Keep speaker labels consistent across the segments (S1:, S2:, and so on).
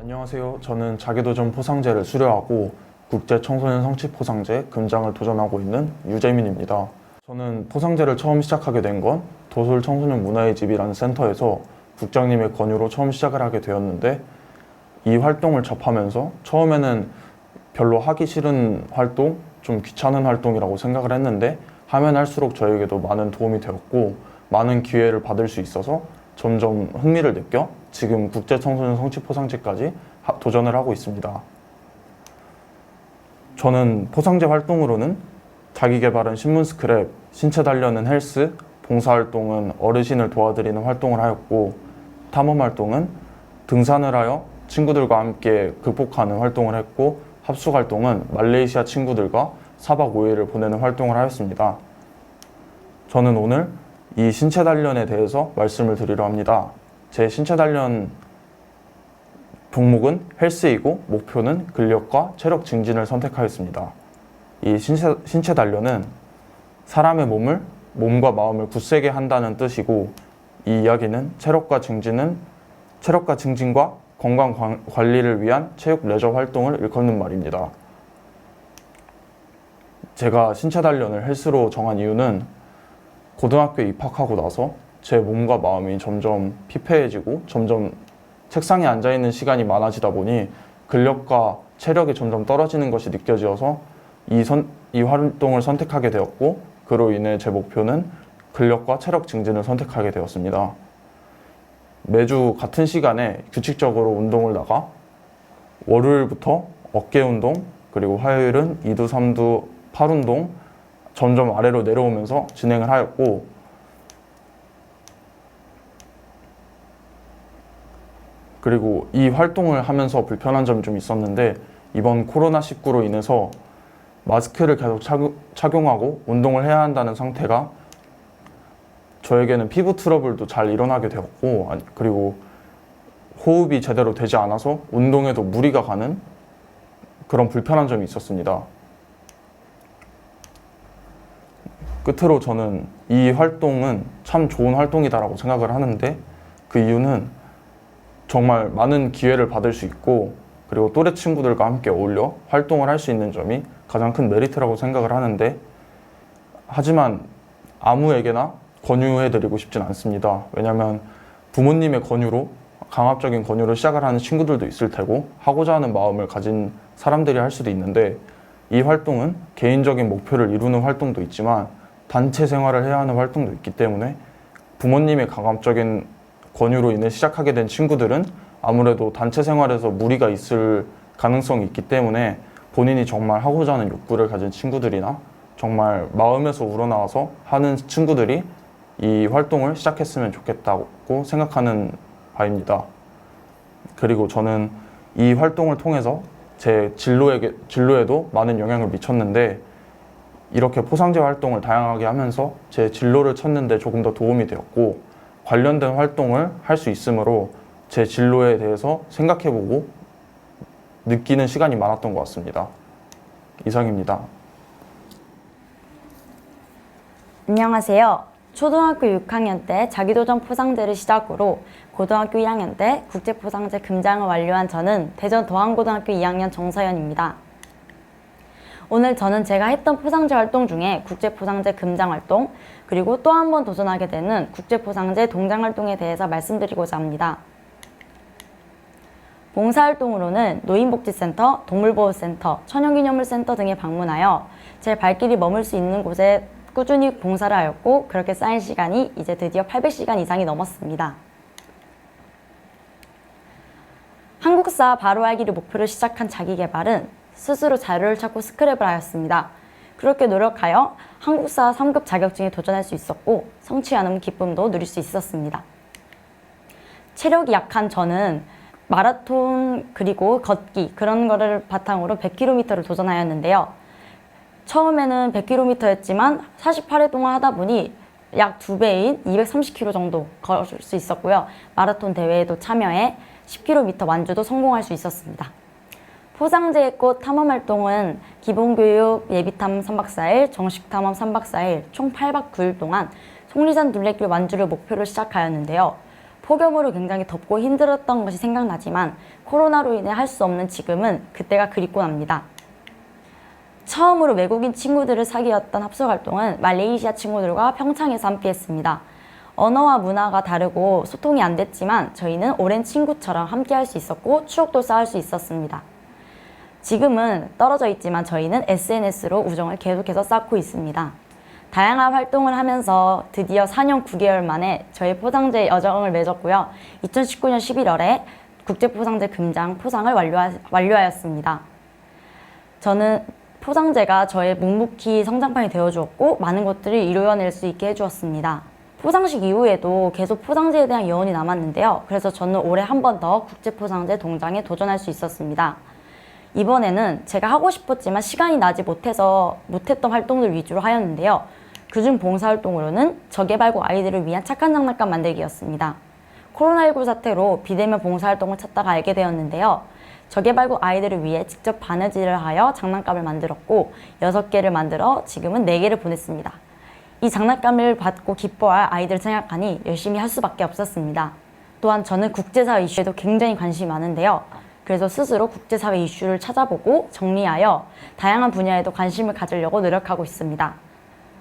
S1: 안녕하세요. 저는 자기도전 포상제를 수료하고 국제 청소년 성취 포상제 금장을 도전하고 있는 유재민입니다. 저는 포상제를 처음 시작하게 된 건 도솔 청소년 문화의 집이라는 센터에서 국장님의 권유로 처음 시작을 하게 되었는데 이 활동을 접하면서 처음에는 별로 하기 싫은 활동, 좀 귀찮은 활동이라고 생각을 했는데 하면 할수록 저에게도 많은 도움이 되었고 많은 기회를 받을 수 있어서 점점 흥미를 느껴 지금 국제 청소년 성취 포상제까지 하- 도전을 하고 있습니다. 저는 포상제 활동으로는 자기 개발은 신문 스크랩, 신체 단련은 헬스, 봉사 활동은 어르신을 도와드리는 활동을 하였고 탐험 활동은 등산을 하여 친구들과 함께 극복하는 활동을 했고 합숙 활동은 말레이시아 친구들과 4박 5일을 보내는 활동을 하였습니다. 저는 오늘 이 신체 단련에 대해서 말씀을 드리려 합니다. 제 신체 단련 종목은 헬스이고 목표는 근력과 체력 증진을 선택하였습니다. 이 신체, 신체 단련은 사람의 몸을 몸과 마음을 굳세게 한다는 뜻이고 이 이야기는 체력과 증진은 체력과 증진과 건강 관- 관리를 위한 체육 레저 활동을 일컫는 말입니다. 제가 신체 단련을 헬스로 정한 이유는 고등학교에 입학하고 나서 제 몸과 마음이 점점 피폐해지고 점점 책상에 앉아 있는 시간이 많아지다 보니 근력과 체력이 점점 떨어지는 것이 느껴져서 이, 선, 이 활동을 선택하게 되었고 그로 인해 제 목표는 근력과 체력 증진을 선택하게 되었습니다. 매주 같은 시간에 규칙적으로 운동을 나가 월요일부터 어깨 운동 그리고 화요일은 2두, 3두 팔 운동 점점 아래로 내려오면서 진행을 하였고 그리고 이 활동을 하면서 불편한 점이 좀 있었는데 이번 코로나19로 인해서 마스크를 계속 착용- 착용하고 운동을 해야 한다는 상태가 저에게는 피부 트러블도 잘 일어나게 되었고 그리고 호흡이 제대로 되지 않아서 운동에도 무리가 가는 그런 불편한 점이 있었습니다. 끝으로 저는 이 활동은 참 좋은 활동이다라고 생각을 하는데 그 이유는 정말 많은 기회를 받을 수 있고 그리고 또래 친구들과 함께 어울려 활동을 할 수 있는 점이 가장 큰 메리트라고 생각을 하는데 하지만 아무에게나 권유해드리고 싶진 않습니다. 왜냐하면 부모님의 권유로 강압적인 권유로 시작을 하는 친구들도 있을 테고 하고자 하는 마음을 가진 사람들이 할 수도 있는데 이 활동은 개인적인 목표를 이루는 활동도 있지만 단체 생활을 해야 하는 활동도 있기 때문에 부모님의 강압적인 권유로 인해 시작하게 된 친구들은 아무래도 단체 생활에서 무리가 있을 가능성이 있기 때문에 본인이 정말 하고자 하는 욕구를 가진 친구들이나 정말 마음에서 우러나와서 하는 친구들이 이 활동을 시작했으면 좋겠다고 생각하는 바입니다. 그리고 저는 이 활동을 통해서 제 진로에게, 진로에도 많은 영향을 미쳤는데 이렇게 포상제 활동을 다양하게 하면서 제 진로를 찾는데 조금 더 도움이 되었고 관련된 활동을 할 수 있으므로 제 진로에 대해서 생각해보고 느끼는 시간이 많았던 것 같습니다. 이상입니다.
S2: 안녕하세요. 초등학교 6학년 때 자기도전 포상제를 시작으로 고등학교 1학년 때 국제포상제 금장을 완료한 저는 대전 도항고등학교 2학년 정서연입니다. 오늘 저는 제가 했던 포상제 활동 중에 국제포상제 금장 활동, 그리고 또 한 번 도전하게 되는 국제포상제 동장 활동에 대해서 말씀드리고자 합니다. 봉사활동으로는 노인복지센터, 동물보호센터, 천연기념물센터 등에 방문하여 제 발길이 머물 수 있는 곳에 꾸준히 봉사를 하였고 그렇게 쌓인 시간이 이제 드디어 800시간 이상이 넘었습니다. 한국사 바로 알기를 목표로 시작한 자기개발은 스스로 자료를 찾고 스크랩을 하였습니다. 그렇게 노력하여 한국사 3급 자격증에 도전할 수 있었고 성취하는 기쁨도 누릴 수 있었습니다. 체력이 약한 저는 마라톤 그리고 걷기 그런 거를 바탕으로 100km를 도전하였는데요. 처음에는 100km였지만 48회 동안 하다 보니 약 두 배인 230km 정도 걸을 수 있었고요. 마라톤 대회에도 참여해 10km 완주도 성공할 수 있었습니다. 포상제의 꽃 탐험 활동은 기본교육 예비탐 3박 4일, 정식 탐험 3박 4일, 총 8박 9일 동안 속리산 둘레길 완주를 목표로 시작하였는데요. 폭염으로 굉장히 덥고 힘들었던 것이 생각나지만 코로나로 인해 할 수 없는 지금은 그때가 그립고 납니다. 처음으로 외국인 친구들을 사귀었던 합숙 활동은 말레이시아 친구들과 평창에서 함께 했습니다. 언어와 문화가 다르고 소통이 안 됐지만 저희는 오랜 친구처럼 함께 할 수 있었고 추억도 쌓을 수 있었습니다. 지금은 떨어져 있지만 저희는 SNS로 우정을 계속해서 쌓고 있습니다. 다양한 활동을 하면서 드디어 4년 9개월 만에 저희 포상제 여정을 맺었고요. 2019년 11월에 국제포상제 금장 포상을 완료하, 완료하였습니다. 저는 포상제가 저의 묵묵히 성장판이 되어주었고 많은 것들을 이루어낼 수 있게 해주었습니다. 포상식 이후에도 계속 포상제에 대한 여운이 남았는데요. 그래서 저는 올해 한 번 더 국제포상제 동장에 도전할 수 있었습니다. 이번에는 제가 하고 싶었지만 시간이 나지 못해서 못했던 활동들 위주로 하였는데요. 그중 봉사활동으로는 저개발구 아이들을 위한 착한 장난감 만들기였습니다. 코로나19 사태로 비대면 봉사활동을 찾다가 알게 되었는데요. 저개발구 아이들을 위해 직접 바느질을 하여 장난감을 만들었고 6개를 만들어 지금은 4개를 보냈습니다. 이 장난감을 받고 기뻐할 아이들을 생각하니 열심히 할 수밖에 없었습니다. 또한 저는 국제사회 이슈에도 굉장히 관심이 많은데요. 그래서 스스로 국제사회 이슈를 찾아보고 정리하여 다양한 분야에도 관심을 가지려고 노력하고 있습니다.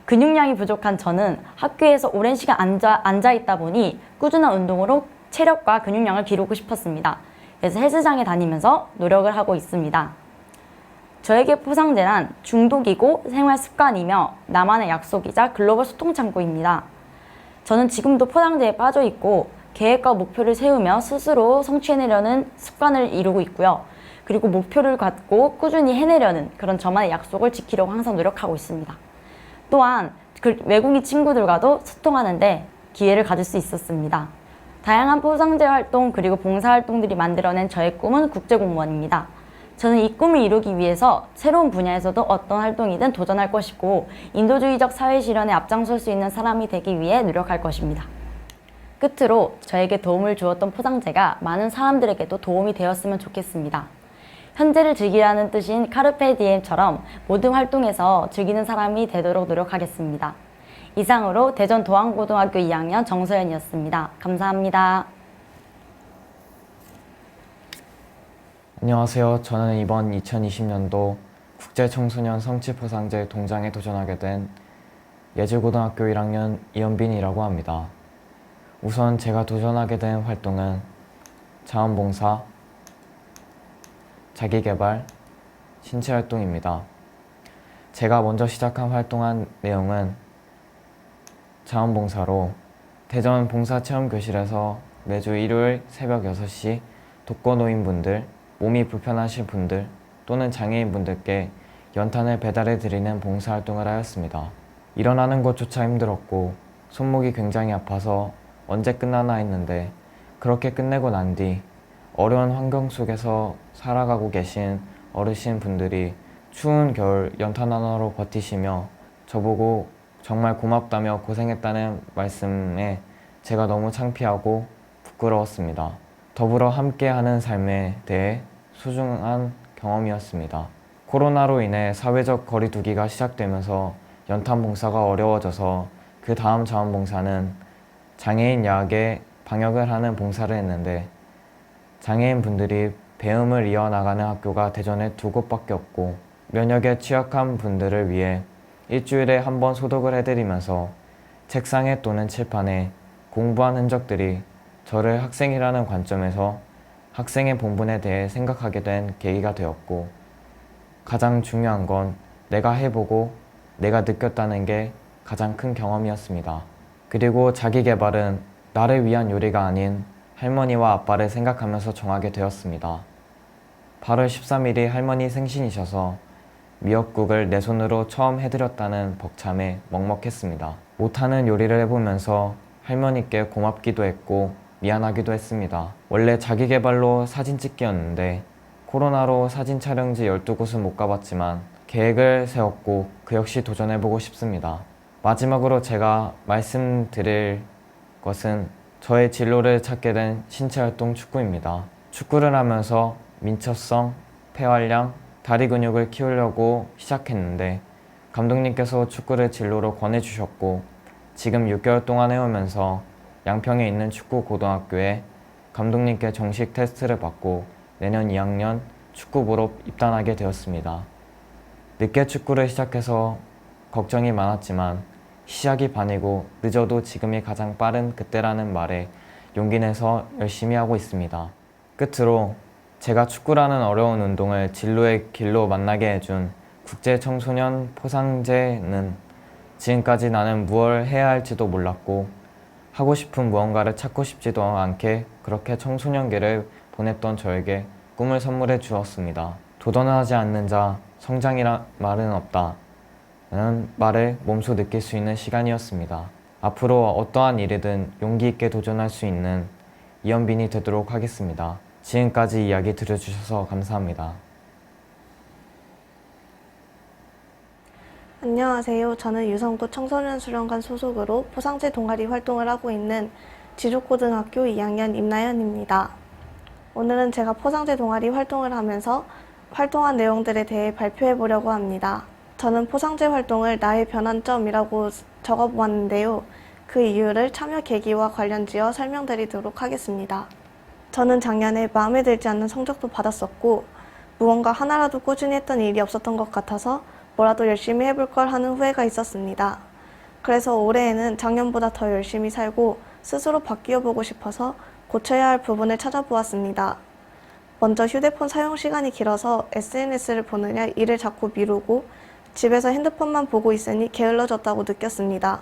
S2: 근육량이 부족한 저는 학교에서 오랜 시간 앉아, 앉아 있다 보니 꾸준한 운동으로 체력과 근육량을 기르고 싶었습니다. 그래서 헬스장에 다니면서 노력을 하고 있습니다. 저에게 포상제란 중독이고 생활 습관이며 나만의 약속이자 글로벌 소통 창구입니다. 저는 지금도 포상제에 빠져 있고 계획과 목표를 세우며 스스로 성취해내려는 습관을 이루고 있고요. 그리고 목표를 갖고 꾸준히 해내려는 그런 저만의 약속을 지키려고 항상 노력하고 있습니다. 또한 그 외국인 친구들과도 소통하는데 기회를 가질 수 있었습니다. 다양한 포상제 활동 그리고 봉사 활동들이 만들어낸 저의 꿈은 국제공무원입니다. 저는 이 꿈을 이루기 위해서 새로운 분야에서도 어떤 활동이든 도전할 것이고 인도주의적 사회 실현에 앞장설 수 있는 사람이 되기 위해 노력할 것입니다. 끝으로 저에게 도움을 주었던 포상제가 많은 사람들에게도 도움이 되었으면 좋겠습니다. 현재를 즐기라는 뜻인 카르페 디엠처럼 모든 활동에서 즐기는 사람이 되도록 노력하겠습니다. 이상으로 대전 도안고등학교 2학년 정서연이었습니다. 감사합니다.
S3: 안녕하세요. 저는 이번 2020년도 국제청소년 성취포상제 동장에 도전하게 된 예주고등학교 1학년 이현빈이라고 합니다. 우선 제가 도전하게 된 활동은 자원봉사, 자기개발, 신체활동입니다. 제가 먼저 시작한 활동한 내용은 자원봉사로 대전 봉사체험교실에서 매주 일요일 새벽 6시 독거노인분들, 몸이 불편하신 분들 또는 장애인분들께 연탄을 배달해 드리는 봉사활동을 하였습니다. 일어나는 것조차 힘들었고 손목이 굉장히 아파서 언제 끝나나 했는데 그렇게 끝내고 난 뒤 어려운 환경 속에서 살아가고 계신 어르신 분들이 추운 겨울 연탄 하나로 버티시며 저보고 정말 고맙다며 고생했다는 말씀에 제가 너무 창피하고 부끄러웠습니다. 더불어 함께하는 삶에 대해 소중한 경험이었습니다. 코로나로 인해 사회적 거리두기가 시작되면서 연탄 봉사가 어려워져서 그 다음 자원봉사는 장애인 야학에 방역을 하는 봉사를 했는데 장애인 분들이 배움을 이어나가는 학교가 대전에 두 곳밖에 없고 면역에 취약한 분들을 위해 일주일에 한 번 소독을 해드리면서 책상에 또는 칠판에 공부한 흔적들이 저를 학생이라는 관점에서 학생의 본분에 대해 생각하게 된 계기가 되었고 가장 중요한 건 내가 해보고 내가 느꼈다는 게 가장 큰 경험이었습니다. 그리고 자기 개발은 나를 위한 요리가 아닌 할머니와 아빠를 생각하면서 정하게 되었습니다. 8월 13일이 할머니 생신이셔서 미역국을 내 손으로 처음 해드렸다는 벅참에 먹먹했습니다. 못하는 요리를 해보면서 할머니께 고맙기도 했고 미안하기도 했습니다. 원래 자기 개발로 사진 찍기였는데 코로나로 사진 촬영지 12곳은 못 가봤지만 계획을 세웠고 그 역시 도전해보고 싶습니다. 마지막으로 제가 말씀드릴 것은 저의 진로를 찾게 된 신체활동 축구입니다. 축구를 하면서 민첩성, 폐활량, 다리 근육을 키우려고 시작했는데 감독님께서 축구를 진로로 권해주셨고 지금 6개월 동안 해오면서 양평에 있는 축구 고등학교에 감독님께 정식 테스트를 받고 내년 2학년 축구부로 입단하게 되었습니다. 늦게 축구를 시작해서 걱정이 많았지만 시작이 반이고 늦어도 지금이 가장 빠른 그때라는 말에 용기 내서 열심히 하고 있습니다. 끝으로 제가 축구라는 어려운 운동을 진로의 길로 만나게 해준 국제 청소년 포상제는 지금까지 나는 무엇을 해야 할지도 몰랐고 하고 싶은 무언가를 찾고 싶지도 않게 그렇게 청소년기를 보냈던 저에게 꿈을 선물해 주었습니다. 도전하지 않는 자 성장이란 말은 없다. 라는 말을 몸소 느낄 수 있는 시간이었습니다. 앞으로 어떠한 일이든 용기 있게 도전할 수 있는 이현빈이 되도록 하겠습니다. 지금까지 이야기 들어주셔서 감사합니다.
S4: 안녕하세요. 저는 유성구 청소년 수련관 소속으로 포상제 동아리 활동을 하고 있는 지족고등학교 2학년 임나연입니다. 오늘은 제가 포상제 동아리 활동을 하면서 활동한 내용들에 대해 발표해 보려고 합니다. 저는 포상제 활동을 나의 변환점이라고 적어 보았는데요. 그 이유를 참여 계기와 관련지어 설명드리도록 하겠습니다. 저는 작년에 마음에 들지 않는 성적도 받았었고 무언가 하나라도 꾸준히 했던 일이 없었던 것 같아서 뭐라도 열심히 해볼 걸 하는 후회가 있었습니다. 그래서 올해에는 작년보다 더 열심히 살고 스스로 바뀌어 보고 싶어서 고쳐야 할 부분을 찾아보았습니다. 먼저 휴대폰 사용 시간이 길어서 SNS를 보느냐 일을 자꾸 미루고 집에서 핸드폰만 보고 있으니 게을러졌다고 느꼈습니다.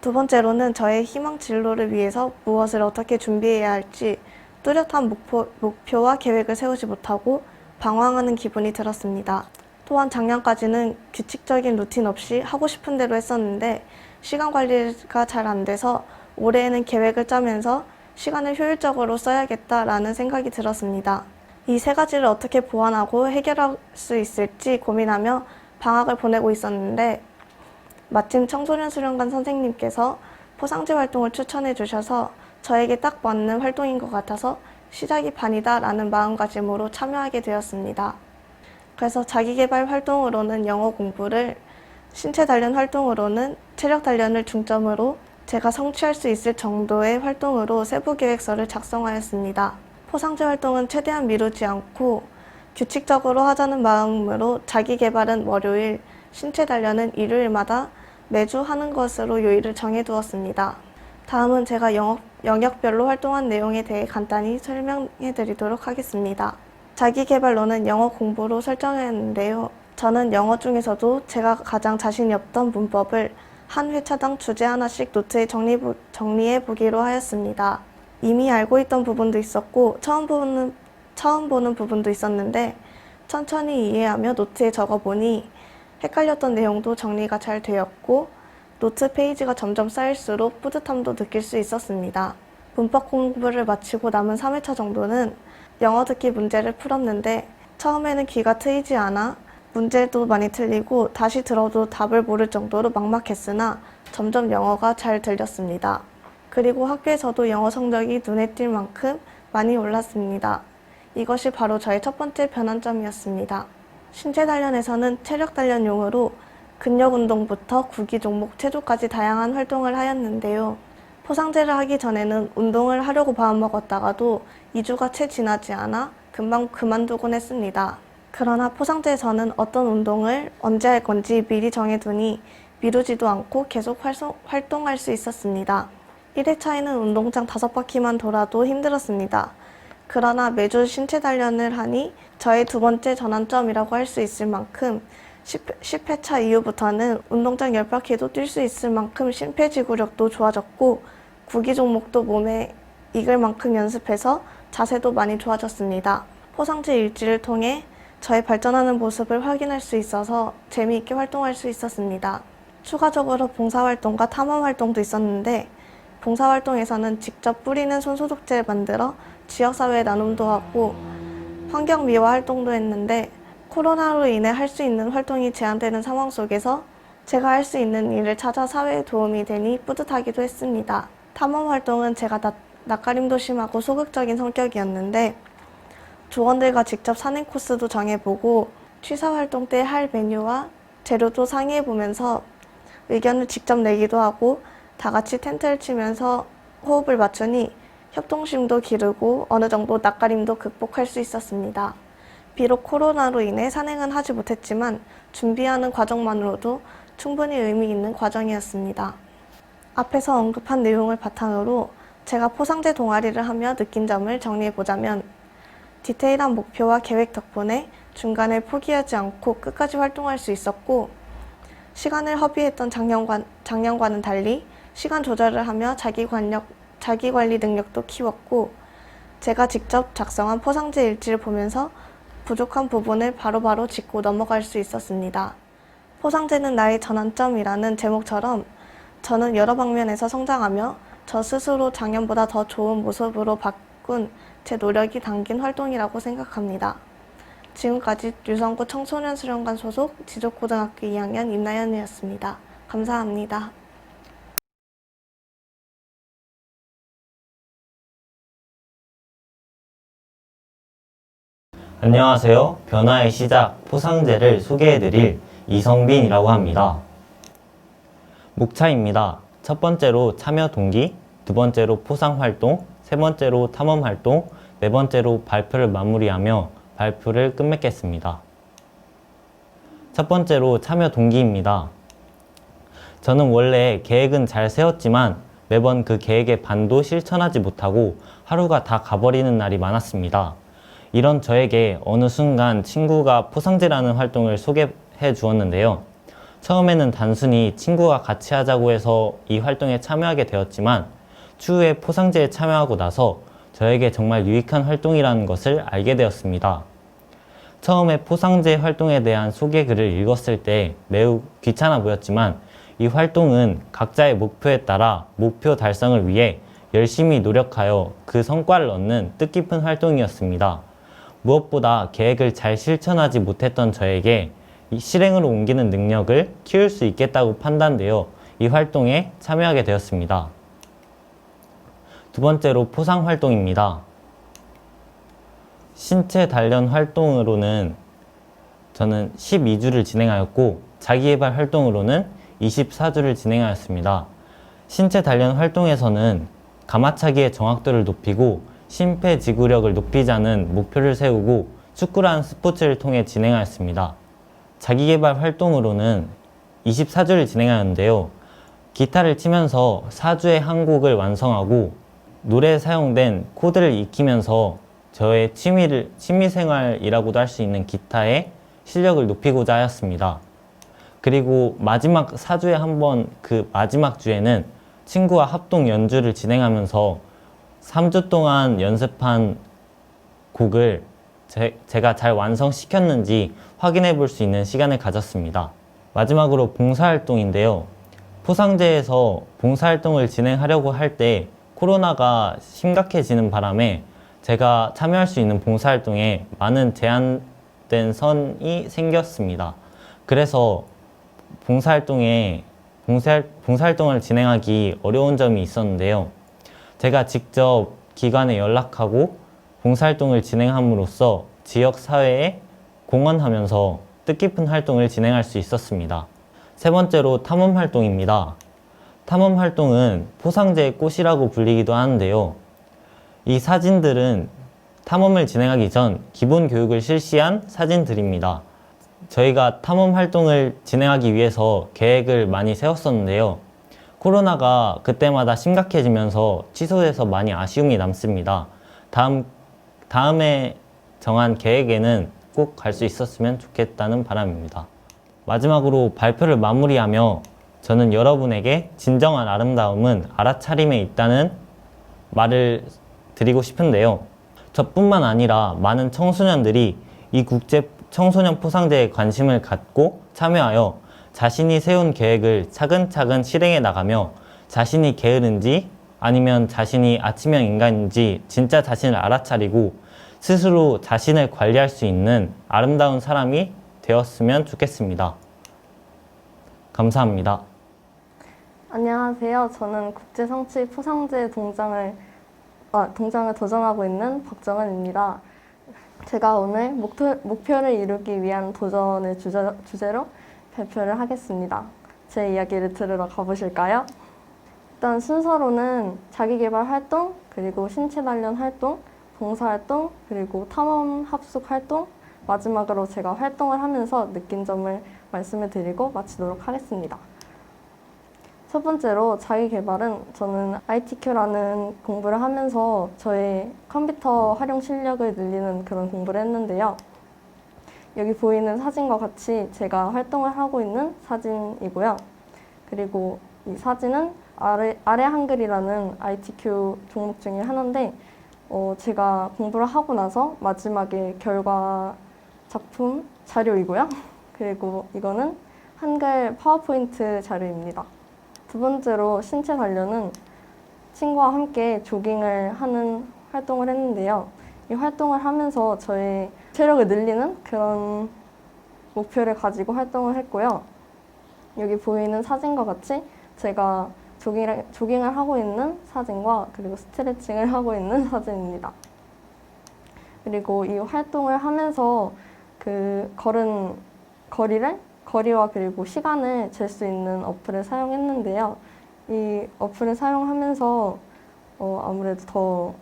S4: 두 번째로는 저의 희망 진로를 위해서 무엇을 어떻게 준비해야 할지 뚜렷한 목표, 목표와 계획을 세우지 못하고 방황하는 기분이 들었습니다. 또한 작년까지는 규칙적인 루틴 없이 하고 싶은 대로 했었는데 시간 관리가 잘 안 돼서 올해에는 계획을 짜면서 시간을 효율적으로 써야겠다라는 생각이 들었습니다. 이 세 가지를 어떻게 보완하고 해결할 수 있을지 고민하며 방학을 보내고 있었는데 마침 청소년 수련관 선생님께서 포상제 활동을 추천해 주셔서 저에게 딱 맞는 활동인 것 같아서 시작이 반이다 라는 마음가짐으로 참여하게 되었습니다. 그래서 자기개발 활동으로는 영어 공부를, 신체 단련 활동으로는 체력 단련을 중점으로 제가 성취할 수 있을 정도의 활동으로 세부 계획서를 작성하였습니다. 포상제 활동은 최대한 미루지 않고 규칙적으로 하자는 마음으로 자기 개발은 월요일, 신체 단련은 일요일마다 매주 하는 것으로 요일을 정해두었습니다. 다음은 제가 영역, 영역별로 활동한 내용에 대해 간단히 설명해 드리도록 하겠습니다. 자기 개발로는 영어 공부로 설정했는데요. 저는 영어 중에서도 제가 가장 자신이 없던 문법을 한 회차당 주제 하나씩 노트에 정리, 정리해 보기로 하였습니다. 이미 알고 있던 부분도 있었고 처음 보는 처음 보는 부분도 있었는데 천천히 이해하며 노트에 적어 보니 헷갈렸던 내용도 정리가 잘 되었고 노트 페이지가 점점 쌓일수록 뿌듯함도 느낄 수 있었습니다. 문법 공부를 마치고 남은 3회차 정도는 영어 듣기 문제를 풀었는데 처음에는 귀가 트이지 않아 문제도 많이 틀리고 다시 들어도 답을 모를 정도로 막막했으나 점점 영어가 잘 들렸습니다. 그리고 학교에서도 영어 성적이 눈에 띌 만큼 많이 올랐습니다. 이것이 바로 저의 첫 번째 변환점이었습니다. 신체 단련에서는 체력 단련용으로 근력 운동부터 구기 종목 체조까지 다양한 활동을 하였는데요. 포상제를 하기 전에는 운동을 하려고 마음먹었다가도 2주가 채 지나지 않아 금방 그만두곤 했습니다. 그러나 포상제에서는 어떤 운동을 언제 할 건지 미리 정해두니 미루지도 않고 계속 활동할 수 있었습니다. 1회차에는 운동장 5바퀴만 돌아도 힘들었습니다. 그러나 매주 신체 단련을 하니 저의 두 번째 전환점이라고 할 수 있을 만큼 10, 회차 이후부터는 운동장 10바퀴도 뛸 수 있을 만큼 심폐지구력도 좋아졌고 구기 종목도 몸에 익을 만큼 연습해서 자세도 많이 좋아졌습니다. 포상제 일지를 통해 저의 발전하는 모습을 확인할 수 있어서 재미있게 활동할 수 있었습니다. 추가적으로 봉사활동과 탐험활동도 있었는데 봉사활동에서는 직접 뿌리는 손소독제를 만들어 지역사회에 나눔도 하고 환경 미화 활동도 했는데 코로나로 인해 할 수 있는 활동이 제한되는 상황 속에서 제가 할 수 있는 일을 찾아 사회에 도움이 되니 뿌듯하기도 했습니다. 탐험 활동은 제가 낯, 낯가림도 심하고 소극적인 성격이었는데 조원들과 직접 산행 코스도 정해보고 취사 활동 때 할 메뉴와 재료도 상의해 보면서 의견을 직접 내기도 하고 다 같이 텐트를 치면서 호흡을 맞추니 협동심도 기르고 어느 정도 낯가림도 극복할 수 있었습니다. 비록 코로나로 인해 산행은 하지 못했지만 준비하는 과정만으로도 충분히 의미 있는 과정이었습니다. 앞에서 언급한 내용을 바탕으로 제가 포상제 동아리를 하며 느낀 점을 정리해 보자면 디테일한 목표와 계획 덕분에 중간에 포기하지 않고 끝까지 활동할 수 있었고 시간을 허비했던 작년과, 작년과는 달리 시간 조절을 하며 자기 관력, 자기 관리 능력도 키웠고 제가 직접 작성한 포상제 일지를 보면서 부족한 부분을 바로바로 짚고 넘어갈 수 있었습니다. 포상제는 나의 전환점이라는 제목처럼 저는 여러 방면에서 성장하며 저 스스로 작년보다 더 좋은 모습으로 바꾼 제 노력이 담긴 활동이라고 생각합니다. 지금까지 유성구 청소년 수련관 소속 지족고등학교 2학년 임나연이었습니다. 감사합니다.
S5: 안녕하세요. 변화의 시작 포상제를 소개해드릴 이성빈이라고 합니다. 목차입니다. 첫 번째로 참여 동기, 두 번째로 포상 활동, 세 번째로 탐험 활동, 네 번째로 발표를 마무리하며 발표를 끝맺겠습니다. 첫 번째로 참여 동기입니다. 저는 원래 계획은 잘 세웠지만 매번 그 계획의 반도 실천하지 못하고 하루가 다 가버리는 날이 많았습니다. 이런 저에게 어느 순간 친구가 포상제라는 활동을 소개해 주었는데요. 처음에는 단순히 친구가 같이 하자고 해서 이 활동에 참여하게 되었지만 추후에 포상제에 참여하고 나서 저에게 정말 유익한 활동이라는 것을 알게 되었습니다. 처음에 포상제 활동에 대한 소개 글을 읽었을 때 매우 귀찮아 보였지만 이 활동은 각자의 목표에 따라 목표 달성을 위해 열심히 노력하여 그 성과를 얻는 뜻깊은 활동이었습니다. 무엇보다 계획을 잘 실천하지 못했던 저에게 이 실행으로 옮기는 능력을 키울 수 있겠다고 판단되어 이 활동에 참여하게 되었습니다. 두 번째로 포상 활동입니다. 신체 단련 활동으로는 저는 12주를 진행하였고 자기개발 활동으로는 24주를 진행하였습니다. 신체 단련 활동에서는 가마차기의 정확도를 높이고 심폐지구력을 높이자는 목표를 세우고 축구라는 스포츠를 통해 진행하였습니다. 자기개발 활동으로는 24주를 진행하였는데요. 기타를 치면서 4주의 한 곡을 완성하고 노래에 사용된 코드를 익히면서 저의 취미를, 취미생활이라고도 할 수 있는 기타의 실력을 높이고자 하였습니다. 그리고 마지막 4주에 한 번 그 마지막 주에는 친구와 합동 연주를 진행하면서 3주 동안 연습한 곡을 제, 제가 잘 완성시켰는지 확인해 볼 수 있는 시간을 가졌습니다. 마지막으로 봉사활동인데요. 포상제에서 봉사활동을 진행하려고 할 때 코로나가 심각해지는 바람에 제가 참여할 수 있는 봉사활동에 많은 제한된 선이 생겼습니다. 그래서 봉사활동에 봉사, 봉사활동을 진행하기 어려운 점이 있었는데요. 제가 직접 기관에 연락하고 봉사활동을 진행함으로써 지역 사회에 공헌하면서 뜻깊은 활동을 진행할 수 있었습니다. 세 번째로 탐험 활동입니다. 탐험 활동은 포상제의 꽃이라고 불리기도 하는데요. 이 사진들은 탐험을 진행하기 전 기본 교육을 실시한 사진들입니다. 저희가 탐험 활동을 진행하기 위해서 계획을 많이 세웠었는데요. 코로나가 그때마다 심각해지면서 취소돼서 많이 아쉬움이 남습니다. 다음, 다음에 정한 계획에는 꼭 갈 수 있었으면 좋겠다는 바람입니다. 마지막으로 발표를 마무리하며 저는 여러분에게 진정한 아름다움은 알아차림에 있다는 말을 드리고 싶은데요. 저뿐만 아니라 많은 청소년들이 이 국제 청소년 포상제에 관심을 갖고 참여하여 자신이 세운 계획을 차근차근 실행해 나가며 자신이 게으른지 아니면 자신이 아침형 인간인지 진짜 자신을 알아차리고 스스로 자신을 관리할 수 있는 아름다운 사람이 되었으면 좋겠습니다. 감사합니다.
S6: 안녕하세요. 저는 국제성취 포상제 동장을 아, 동장을 도전하고 있는 박정은입니다. 제가 오늘 목표, 목표를 이루기 위한 도전을 주제, 주제로 발표를 하겠습니다. 제 이야기를 들으러 가보실까요? 일단 순서로는 자기개발 활동, 그리고 신체 단련 활동, 봉사활동, 그리고 탐험 합숙 활동, 마지막으로 제가 활동을 하면서 느낀 점을 말씀을 드리고 마치도록 하겠습니다. 첫 번째로 자기 개발은 저는 ITQ라는 공부를 하면서 저의 컴퓨터 활용 실력을 늘리는 그런 공부를 했는데요. 여기 보이는 사진과 같이 제가 활동을 하고 있는 사진이고요. 그리고 이 사진은 아래, 아래 한글이라는 ITQ 종목 중에 하나인데 어, 제가 공부를 하고 나서 마지막에 결과 작품 자료이고요. 그리고 이거는 한글 파워포인트 자료입니다. 두 번째로 신체 단련은 친구와 함께 조깅을 하는 활동을 했는데요. 이 활동을 하면서 저의 체력을 늘리는 그런 목표를 가지고 활동을 했고요. 여기 보이는 사진과 같이 제가 조깅을, 조깅을 하고 있는 사진과 그리고 스트레칭을 하고 있는 사진입니다. 그리고 이 활동을 하면서 그 걸은 거리를 거리와 그리고 시간을 잴 수 있는 어플을 사용했는데요. 이 어플을 사용하면서 어, 아무래도 더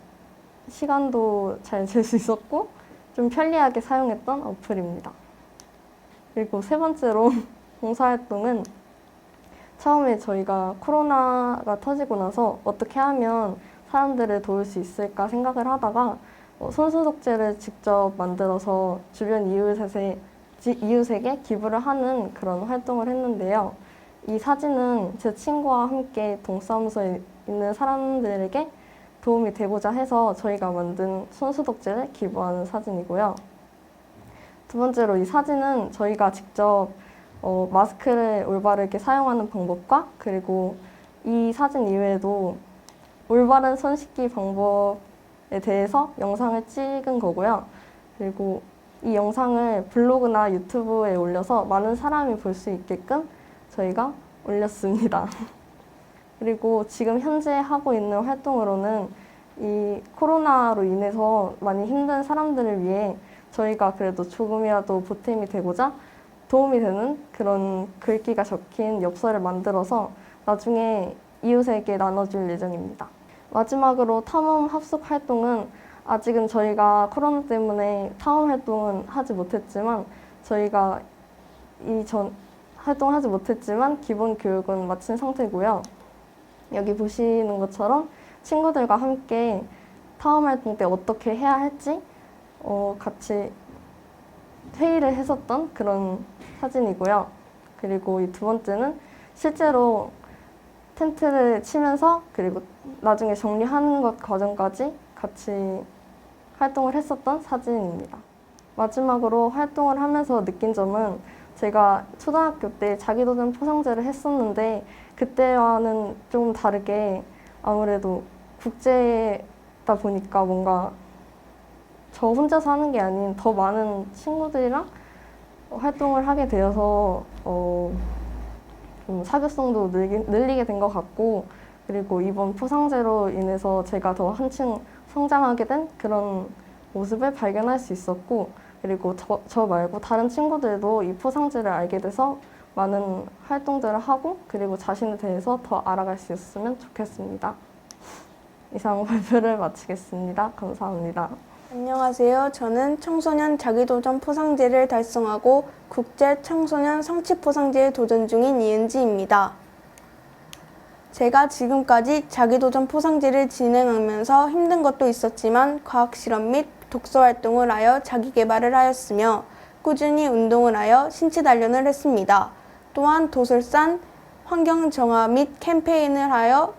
S6: 시간도 잘 잴 수 있었고 좀 편리하게 사용했던 어플입니다. 그리고 세 번째로 봉사활동은 처음에 저희가 코로나가 터지고 나서 어떻게 하면 사람들을 도울 수 있을까 생각을 하다가 어, 손소독제를 직접 만들어서 주변 이웃에, 지- 이웃에게 기부를 하는 그런 활동을 했는데요. 이 사진은 제 친구와 함께 동사무소에 있는 사람들에게 도움이 되고자 해서 저희가 만든 손소독제를 기부하는 사진이고요. 두 번째로 이 사진은 저희가 직접 어, 마스크를 올바르게 사용하는 방법과 그리고 이 사진 이외에도 올바른 손 씻기 방법에 대해서 영상을 찍은 거고요. 그리고 이 영상을 블로그나 유튜브에 올려서 많은 사람이 볼 수 있게끔 저희가 올렸습니다. 그리고 지금 현재 하고 있는 활동으로는 이 코로나로 인해서 많이 힘든 사람들을 위해 저희가 그래도 조금이라도 보탬이 되고자 도움이 되는 그런 글귀가 적힌 엽서를 만들어서 나중에 이웃에게 나눠줄 예정입니다. 마지막으로 탐험 합숙 활동은 아직은 저희가 코로나 때문에 탐험 활동은 하지 못했지만 저희가 이 전 활동하지 못했지만 기본 교육은 마친 상태고요. 여기 보시는 것처럼 친구들과 함께 탐험 활동 때 어떻게 해야 할지 어, 같이 회의를 했었던 그런 사진이고요. 그리고 이 두 번째는 실제로 텐트를 치면서 그리고 나중에 정리하는 것 과정까지 같이 활동을 했었던 사진입니다. 마지막으로 활동을 하면서 느낀 점은 제가 초등학교 때 자기도전 포상제를 했었는데 그때와는 좀 다르게 아무래도 국제다 보니까 뭔가 저 혼자서 하는 게 아닌 더 많은 친구들이랑 활동을 하게 되어서 어, 좀 사교성도 늘기, 늘리게 된 것 같고 그리고 이번 포상제로 인해서 제가 더 한층 성장하게 된 그런 모습을 발견할 수 있었고 그리고 저, 저 말고 다른 친구들도 이 포상제를 알게 돼서 많은 활동들을 하고 그리고 자신에 대해서 더 알아갈 수 있었으면 좋겠습니다. 이상 발표를 마치겠습니다. 감사합니다.
S7: 안녕하세요. 저는 청소년 자기도전 포상제를 달성하고 국제 청소년 성취 포상제에 도전 중인 이은지입니다. 제가 지금까지 자기도전 포상제를 진행하면서 힘든 것도 있었지만 과학 실험 및 독서 활동을 하여 자기 개발을 하였으며 꾸준히 운동을 하여 신체 단련을 했습니다. 또한 도솔산 환경 정화 및 캠페인을 하여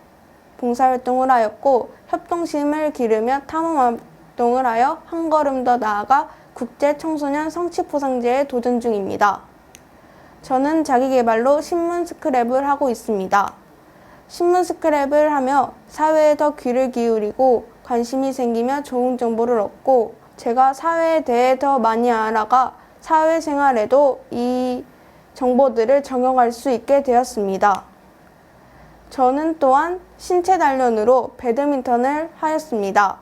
S7: 봉사활동을 하였고 협동심을 기르며 탐험 활동을 하여 한 걸음 더 나아가 국제 청소년 성취 포상제에 도전 중입니다. 저는 자기 개발로 신문 스크랩을 하고 있습니다. 신문 스크랩을 하며 사회에 더 귀를 기울이고 관심이 생기며 좋은 정보를 얻고 제가 사회에 대해 더 많이 알아가 사회생활에도 이 정보들을 적용할 수 있게 되었습니다. 저는 또한 신체 단련으로 배드민턴을 하였습니다.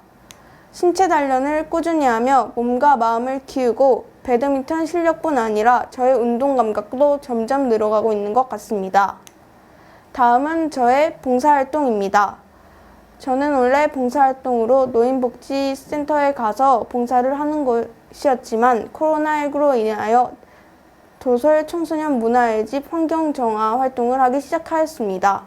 S7: 신체 단련을 꾸준히 하며 몸과 마음을 키우고 배드민턴 실력뿐 아니라 저의 운동 감각도 점점 늘어가고 있는 것 같습니다. 다음은 저의 봉사활동입니다. 저는 원래 봉사활동으로 노인복지센터에 가서 봉사를 하는 것이었지만 코로나19로 인하여 도솔 청소년 문화의 집 환경 정화 활동을 하기 시작하였습니다.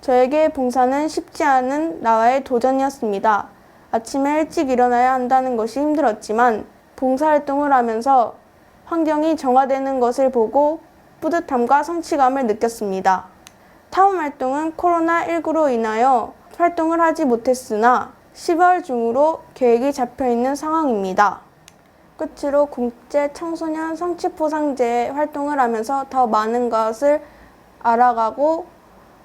S7: 저에게 봉사는 쉽지 않은 나와의 도전이었습니다. 아침에 일찍 일어나야 한다는 것이 힘들었지만 봉사활동을 하면서 환경이 정화되는 것을 보고 뿌듯함과 성취감을 느꼈습니다. 탐험 활동은 코로나19로 인하여 활동을 하지 못했으나 10월 중으로 계획이 잡혀 있는 상황입니다. 끝으로 국제 청소년 성취 포상제 활동을 하면서 더 많은 것을 알아가고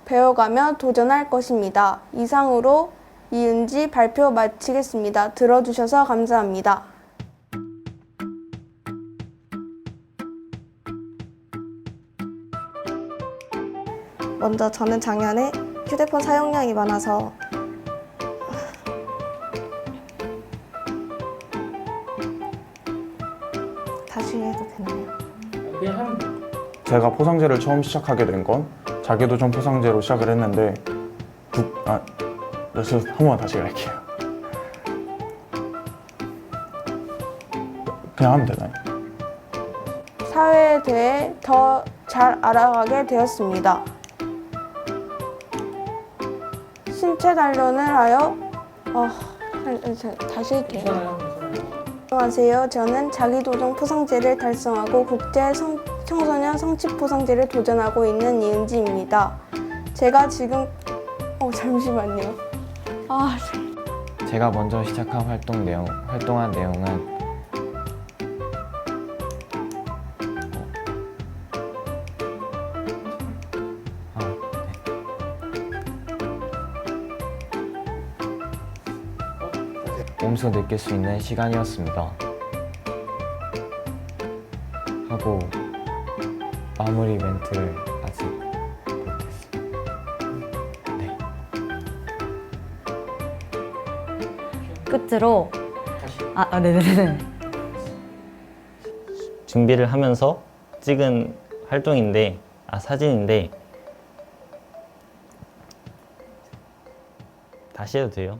S7: 배워가며 도전할 것입니다. 이상으로 이은지 발표 마치겠습니다. 들어주셔서 감사합니다.
S4: 먼저 저는 작년에 휴대폰 사용량이 많아서
S1: 제가 포상제를 처음 시작하게 된 건 자기도전 포상제로 시작을 했는데 국, 아, 그래서 한 번만 다시 갈게요. 그냥 하면 되나요?
S7: 사회에 대해 더 잘 알아가게 되었습니다. 신체 단련을 하여 어, 다시 할게요. 안녕하세요. 저는 자기도전 포상제를 달성하고 국제 성- 청소년 성취 포상제를 도전하고 있는 이은지입니다. 제가 지금 어 잠시만요. 아
S3: 제가 먼저 시작한 활동 내용, 활동한 내용은. 몸소 느낄 수 있는 시간이었습니다. 하고 마무리 멘트를 아직 못했어요. 네.
S2: 끝으로 아, 아 네네네.
S5: 준비를 하면서 찍은 활동인데, 아, 사진인데, 다시 해도 돼요?